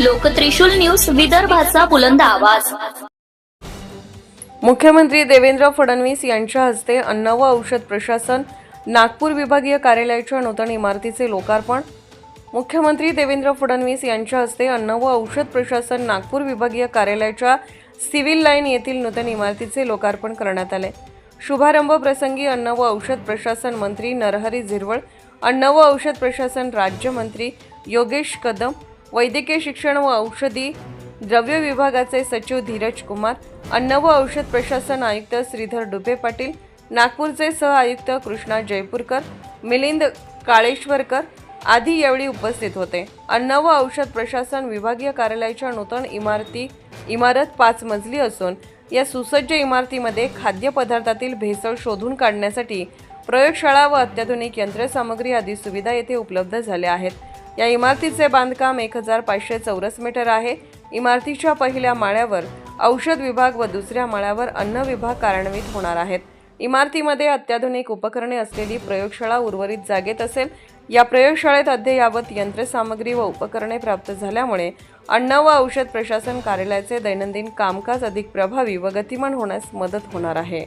लोकत्रिशूल news विदर्भाचा बुलंद आवाज. मुख्यमंत्री देवेंद्र फडणवीस यांच्या हस्ते अन्न व औषध प्रशासन नागपूर विभागीय कार्यालयाच्या नूतन इमारतीचे लोकार्पण. मुख्यमंत्री देवेंद्र फडणवीस यांच्या हस्ते अन्न व औषध प्रशासन नागपूर विभागीय कार्यालयाच्या सिव्हिल लाईन येथील नूतन इमारतीचे लोकार्पण करण्यात आले. शुभारंभ प्रसंगी अन्न व औषध प्रशासन मंत्री नरहरी झिरवळ अन्न व औषध प्रशासन राज्यमंत्री योगेश कदम वैद्यकीय शिक्षण व औषधी द्रव्य विभागाचे सचिव धीरज कुमार अन्न व औषध प्रशासन आयुक्त श्रीधर डुबे पाटील नागपूरचे सह आयुक्त कृष्णा जयपूरकर मिलिंद काळेश्वरकर आदी यावेळी उपस्थित होते. अन्न व औषध प्रशासन विभागीय कार्यालयाच्या नूतन इमारती इमारत पाच मजली असून या सुसज्ज इमारतीमध्ये खाद्यपदार्थातील भेसळ शोधून काढण्यासाठी प्रयोगशाळा व अत्याधुनिक यंत्रसामग्री आदी सुविधा येथे उपलब्ध झाल्या आहेत. या इमारतीचे बांधकाम एक हजार पाचशे चौरस मीटर आहे. इमारतीच्या पहिल्या माळ्यावर औषध विभाग व दुसऱ्या माळ्यावर अन्न विभाग कार्यान्वित होणार आहेत. इमारतीमध्ये अत्याधुनिक उपकरणे असलेली प्रयोगशाळा उर्वरित जागेत असेल. या प्रयोगशाळेत अद्ययावत यंत्रसामग्री व उपकरणे प्राप्त झाल्यामुळे अन्न व औषध प्रशासन कार्यालयाचे दैनंदिन कामकाज अधिक प्रभावी व गतिमान होण्यास मदत होणार आहे.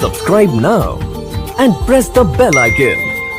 Subscribe now and press the bell icon